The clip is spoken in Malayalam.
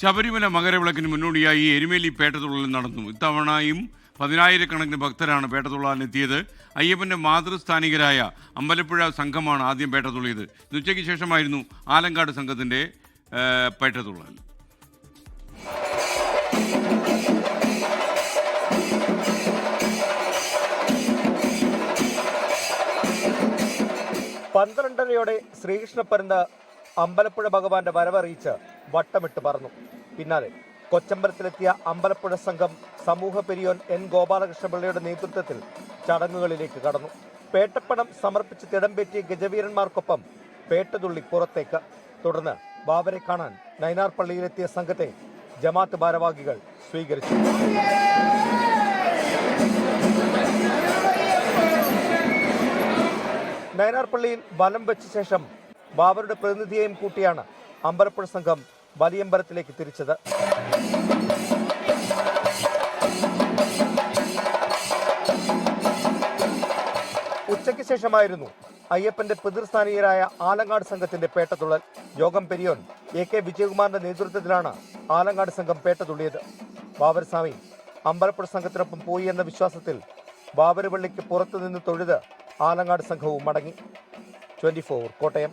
ശബരിമല മകരവിളക്കിന് മുന്നോടിയായി എരുമേലി പേട്ടതുള്ളൽ നടന്നു. ഇത്തവണയും പതിനായിരക്കണക്കിന് ഭക്തരാണ് പേട്ടതുള്ളാനെത്തിയത് അയ്യപ്പന്റെ മാതൃസ്ഥാനികരായ അമ്പലപ്പുഴ സംഘമാണ് ആദ്യം പേട്ടതുള്ളിയത് ഉച്ചയ്ക്ക് ശേഷമായിരുന്നു ആലങ്കാട് സംഘത്തിന്റെ പേട്ടതുള്ളൽ പന്ത്രണ്ടരയോടെ ശ്രീകൃഷ്ണപ്പരുന്ത് അമ്പലപ്പുഴ ഭഗവാന്റെ വരവറിയിച്ച് വട്ടമിട്ട് പറഞ്ഞു പിന്നാലെ കൊച്ചമ്പലത്തിലെത്തിയ അമ്പലപ്പുഴ സംഘം സമൂഹ പെരിയോൻ എൻ ഗോപാലകൃഷ്ണപിള്ളയുടെ നേതൃത്വത്തിൽ ചടങ്ങുകളിലേക്ക് കടന്നു. പേട്ടപ്പണം സമർപ്പിച്ച് തിടംപേറ്റിയ ഗജവീരന്മാർക്കൊപ്പം പേട്ടതുള്ളി പുറത്തേക്ക്. തുടർന്ന് ബാബരെ കാണാൻ നൈനാർ പള്ളിയിലെത്തിയ സംഘത്തെ ജമാത്ത് ഭാരവാഹികൾ സ്വീകരിച്ചു. നയനാർപള്ളിയിൽ വലം വെച്ച ശേഷം ബാബരുടെ പ്രതിനിധിയെയും കൂട്ടിയാണ് അമ്പലപ്പുഴ സംഘം വലിയമ്പലത്തിലേക്ക് തിരിച്ചത്. ഉച്ചയ്ക്ക് ശേഷമായിരുന്നു അയ്യപ്പന്റെ പിതൃസ്ഥാനീയരായ ആലങ്ങാട് സംഘത്തിന്റെ പേട്ടതുള്ളൽ. യോഗം പെരിയോൻ എ കെ വിജയകുമാറിന്റെ നേതൃത്വത്തിലാണ് ആലങ്ങാട് സംഘം പേട്ടതുള്ളിയത്. ബാബരസ്വാമി അമ്പലപ്പുഴ സംഘത്തിനൊപ്പം പോയി എന്ന വിശ്വാസത്തിൽ ബാബരപള്ളിക്ക് പുറത്തുനിന്ന് തൊഴുത് ആലങ്ങാട് സംഘവും മടങ്ങി. ട്വന്റി കോട്ടയം.